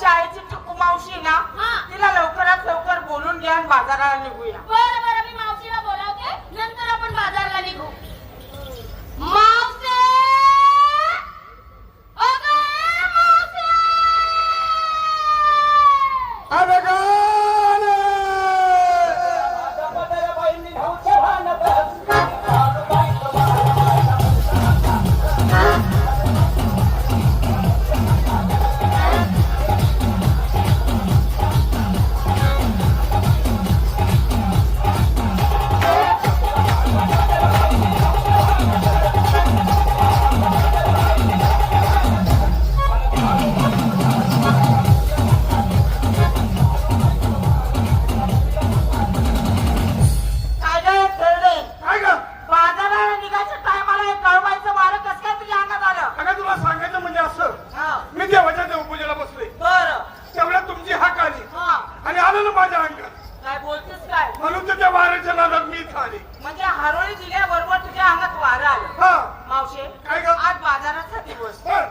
आईची ठकू मावशी ना. तिला लवकरात लवकर बोलून घ्या बाजाराला निघूया काय म्हणून तर त्या वाऱ्याच्या नादात मी आले. म्हणजे हरोळी दिल्याबरोबर तुझ्या अंगात वारं आलं. हा. मावशे काय ग? आज बाजाराचा दिवस. बर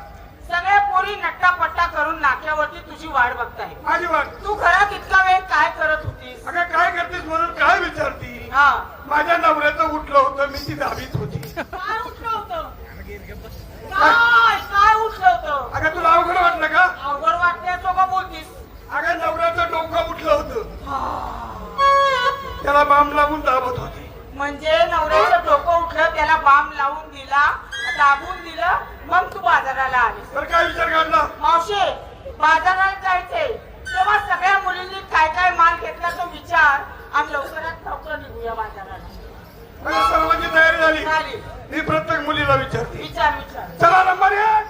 सगळ्या पोरी नट्टापट्टा करून नाक्यावरती तुझी वाट बघताय. माझी वाट. तू घरात इतका वेळ काय करत होतीस? अगं काय करतेस म्हणून काय विचारती? हा. माझ्या नवऱ्याचं उठलं होतं मी ती दहावीत होती. काय उठलं होतं? काय? त्याला बाम लावून दाबत होते. म्हणजे नवऱ्याचं डोकं उठलं त्याला बाम लावून दिला दाबून दिलं मग तू बाजाराला आलीस तर काय विचार काढला? मावशे बाजारात जायचंय. तेव्हा सगळ्या मुलींनी काय काय माल घेतला तो विचार आणि लवकरात लवकर निघूया बाजाराला. सर्वांची तयारी झाली. झाली. मी प्रत्येक मुलीला विचारते. विचार विचार. चला नंबर एक.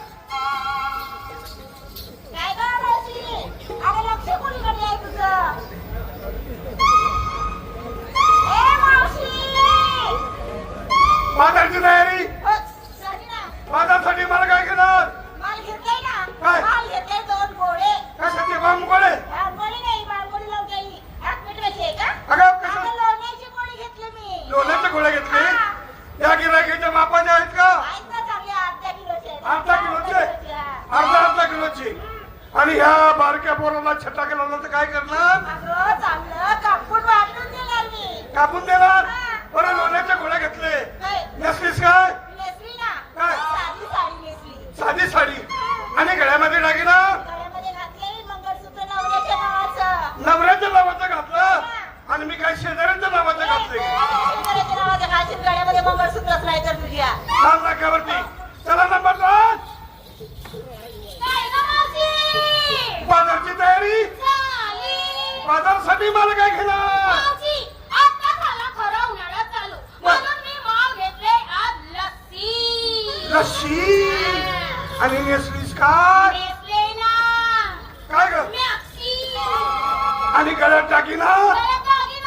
बाजारची तयारी. बाजारसाठी मला काय घेणार? काय? कशाचे? अगं कसं? अगं लोण्याची गोळी घेतली मी. लोण्याचे गोळे घेतले? हा. त्या गिरायकीच्या मापाचे आहेत का? किलोचे. अर्धा किलोचे? अर्धा अर्धा किलोची. आणि ह्या बारक्या पोराला छटा केला तर काय करणार? कापून देणार मी कापून देणार हा. बरं लोण्याचे गोळे घेतले काय नेसलीस काय नेसली ना काय? साधी साडी नेसली साधी साडी आणि गळ्यामध्ये दागिना गळ्यामध्ये घातले मंगळसूत्र नवऱ्याच्या नावाचं नवऱ्याच्या नावाचं घातलं आणि मी काय शेजाऱ्याच्या नावाचं घातले शेतकऱ्याच्या नावाचं घालशील गळ्यामध्ये मंगळसूत्रच नाही तर तुझ्या लाल नाक्यावरती चला नंबर दोन काय गं मावशी? बाजारची तयारी झाली. बाजारसाठी मला काय घेणार मावशी, आता झाला खरा उन्हाळा चालू. म्हणून मी माल घेतले आज लस्सी. लस्सी आणि नेसलीस काय? ना. काय ग. आणि गळ्यात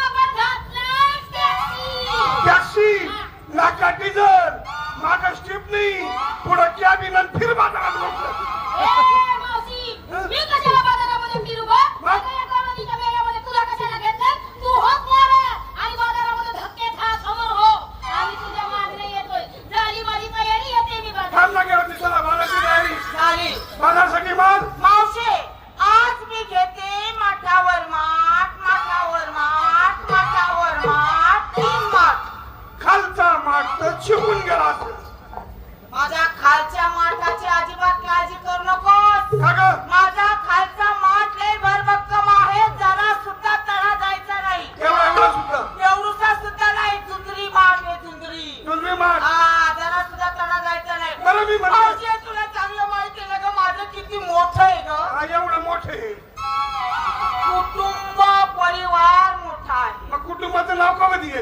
पण घातलाय टॅक्सी. टॅक्सी नाका डिझल. माग स्टिपनी पुढं कॅबिन आणि फिर बाजारात बाजारसाठी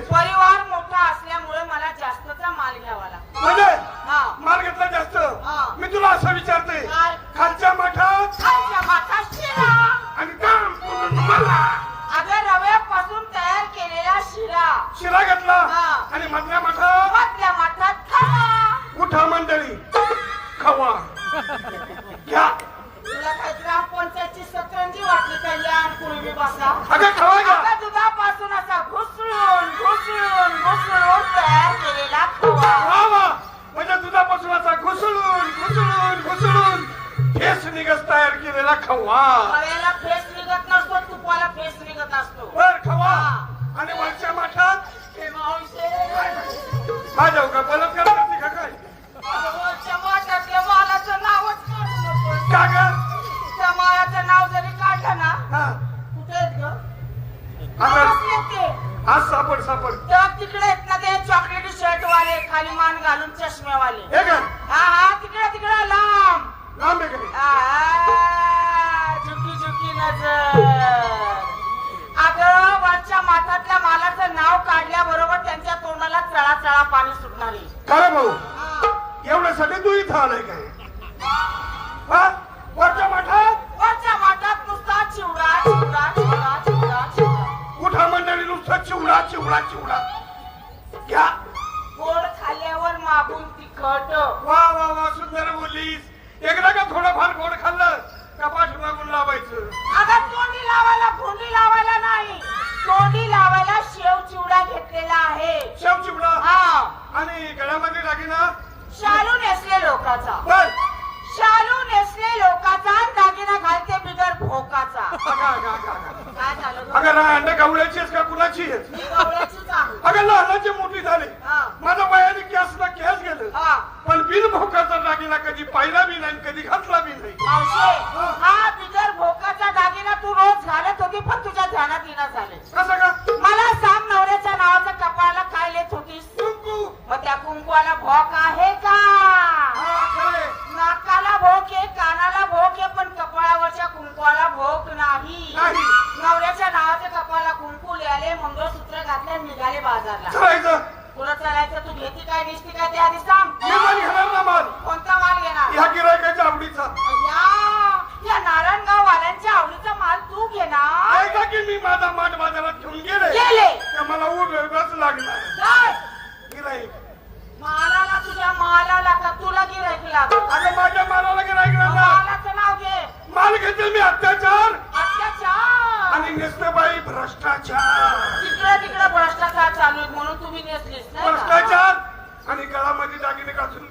परिवार मोठा असल्यामुळे मला जास्तचा माल घ्यावा लागतो. म्हणजे? हा. माल घेतला जास्त? हा. मी तुला असं विचारते. काय? खालच्या माठात? खालच्या माठात शिरा. आणि काम मला. अगं रव्यापासून तयार केलेला शिरा. शिरा घेतला? हा. आणि मधल्या माठात? मधल्या माठात खवा. उठा मंडळी. खवा. घ्या. तुला काय ग्रामपंचायतची सतरंजी वाटली कल्याण पूर्वी बसा? अगं खवा घ्या. घुसळून घुसळून तयार केलेला खवा वा वा म्हणजे दुधापासून असा घुसळून घुसळून घुसळून फेस निघत तयार केलेला खवा. खव्याला फेस निघत नसतो तुपाला फेस निघत असतो. बर खवा. आणि वरच्या माठात? हे मावशे, माझ्या का बलात्कार करते का काय? वरच्या माठातल्या मालाचं नावच काढू. का ग? त्या मालाचं नाव जरी काढलं ना हा. कुठे आहेत ग? आता आज सापड सापड. तर तिकडे आहेत ना ते चॉकलेटी शर्ट वाले खाली मान घालून चष्म्यावाले. हे का? हा हा तिकडे तिकडे लांब. लांब आहे का आ, झुकी झुकी नजर. अगं वरच्या माठातल्या मालाचं नाव काढल्याबरोबर त्यांच्या तोंडाला चळा चळा पाणी सुटणार. आहे. खरं भाऊ. एवढ्यासाठी तू इथं आलाय काय? चिवडा चिवडा. घ्या. गोड खाल्ल्यावर मागून तिखट. वा वा वा सुंदर बोललीस. एकदा का थोडंफार गोड खाल्लं मागून लावायचं. अगं तोंडी लावायला फोंडी लावायला नाही. तोंडी लावायला शेव चिवडा घेतलेला आहे. शेव चिवडा? हा. आणि गळ्यामध्ये दागिना शालू नेसले लोकाचा. अगं ना अंडे गवळ्याची आहेस का? कुणाची आहेस? अगं लहानाची मोठी झाली. माझं वयाने केसला केस गेलं. हा. पण बिन भोकाचा दागिना कधी पाहिला बी नाही कधी घातला बी नाही. हा बिगर भोकाचा दागिना तू रोज घालत होती पण तुझ्या ध्यानात येणार झाले कसं का? मला सांग नवऱ्याच्या नावाचं कपाळाला काय लेत होतीस? कुंकू. मग त्या कुंकवाला भोक आहे? तुम्ही नेसलीस नाही का? भ्रष्टाचार आणि गळामध्ये दागिने घालून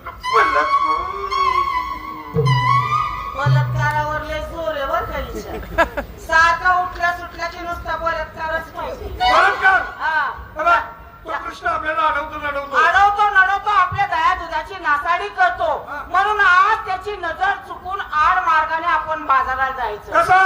बलात्कारावर लय जोर आहे बर का. सारखा उठल्या सुटल्या की नुसता बलात्कारच पाहिजे बलात्कार हा. बघा तो कृष्ण आपल्याला अडवतो लढवतो अडवतो नडवतो आपल्या दया दुधाची नासाडी करतो हा. म्हणून आज त्याची नजर चुकून आड मार्गाने आपण बाजारात जायचं कसा